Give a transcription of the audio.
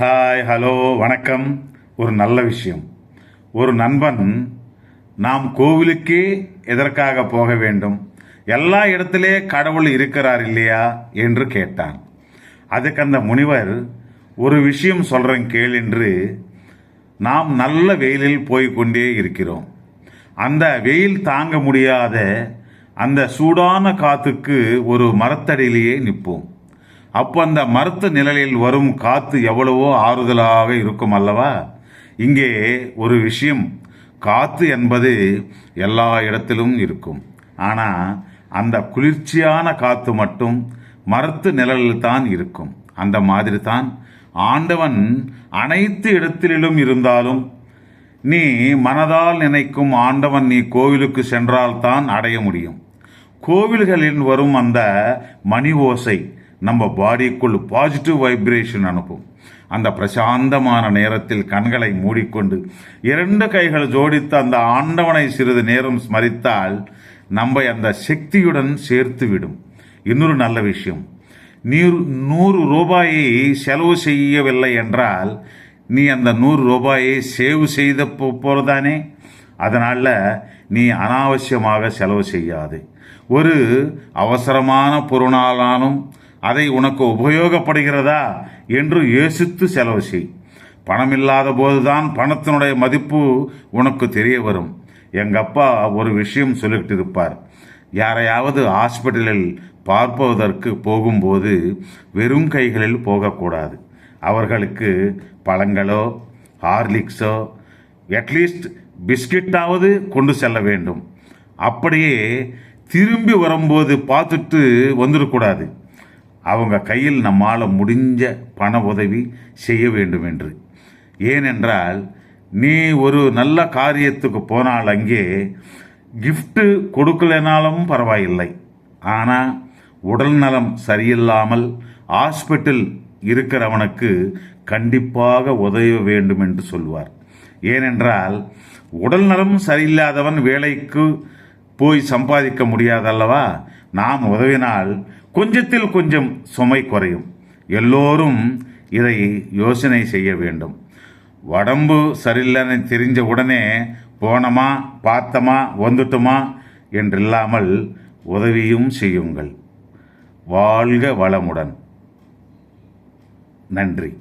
Hi hello வணக்கம். ஒரு நல்ல விஷயம். ஒரு நண்பன் நாம் கோவிலுக்கே எதற்காக போக வேண்டும்? எல்லா இடத்திலே கடவுள் இருக்கிறார் இல்லையா என்று கேட்டான். அதுக்கு அந்த முனிவர் ஒரு விஷயம் சொல்கிறேன் கேள் என்று நாம் நல்ல வெயிலில் போய்கொண்டே இருக்கிறோம். அந்த வெயில் தாங்க முடியாத அந்த சூடான காத்துக்கு ஒரு மரத்தடியிலேயே நிற்போம். அப்போ அந்த மரத்து நிழலில் வரும் காத்து எவ்வளவோ ஆறுதலாக இருக்கும் அல்லவா? இங்கே ஒரு விஷயம் காத்து என்பது எல்லா இடத்திலும் இருக்கும். ஆனால் அந்த குளிர்ச்சியான காத்து மட்டும் மரத்து நிழலில் தான் இருக்கும். அந்த மாதிரி தான் ஆண்டவன் அனைத்து இடத்திலும் இருந்தாலும் நீ மனதால் நினைக்கும் ஆண்டவன் நீ கோவிலுக்கு சென்றால்தான் அடைய முடியும். கோவில்களில் வரும் அந்த மணி ஓசை நம்ம பாடிக்குள் பாசிட்டிவ் வைப்ரேஷன் அனுப்பும். அந்த பிரசாந்தமான நேரத்தில் கண்களை மூடிக்கொண்டு இரண்டு கைகள் ஜோடித்து அந்த ஆண்டவனை சிறிது நேரம் ஸ்மரித்தால் நம்மை அந்த சக்தியுடன் சேர்த்து விடும் இன்னொரு நல்ல விஷயம். நீர் நூறு ரூபாயை செலவு செய்யவில்லை என்றால் நீ அந்த நூறு ரூபாயை சேவ் செய்த போ- போறதானே? அதனால நீ அனாவசியமாக செலவு செய்யாது. ஒரு அவசரமான பொருளானாலும் அதை உனக்கு உபயோகப்படுகிறதா என்று யோசித்து செலவு செய். பணம் இல்லாத போதுதான் பணத்தினுடைய மதிப்பு உனக்கு தெரிய வரும். எங்கள் அப்பா ஒரு விஷயம் சொல்லிக்கிட்டு இருப்பார். யாரையாவது ஹாஸ்பிட்டலில் பார்ப்பதற்கு போகும்போது வெறும் கைகளில் போகக்கூடாது. அவர்களுக்கு பழங்களோ ஹார்லிக்ஸோ அட்லீஸ்ட் பிஸ்கட்டாவது கொண்டு செல்ல வேண்டும். அப்படியே திரும்பி வரும்போது பார்த்துட்டு வந்துடக்கூடாது. அவங்க கையில் நம்மால் முடிஞ்ச பண உதவி செய்ய வேண்டும் என்று. ஏனென்றால் நீ ஒரு நல்ல காரியத்துக்கு போனால் அங்கே கிஃப்ட்டு கொடுக்கலனாலும் பரவாயில்லை. ஆனால் உடல் நலம் சரியில்லாமல் ஹாஸ்பிட்டல் இருக்கிறவனுக்கு கண்டிப்பாக உதவ வேண்டும் என்று சொல்வார். ஏனென்றால் உடல் நலம் சரியில்லாதவன் வேலைக்கு போய் சம்பாதிக்க முடியாதல்லவா? நாம் உதவினால் கொஞ்சத்தில் கொஞ்சம் சுமை குறையும். எல்லோரும் இதை யோசனை செய்ய வேண்டும். உடம்பு சரியில்லைன்னு தெரிஞ்ச உடனே போனோமா? பார்த்தோமா? வந்துட்டோமா? என்றில்லாமல் உதவியும் செய்யுங்கள். வாழ்க வளமுடன். நன்றி.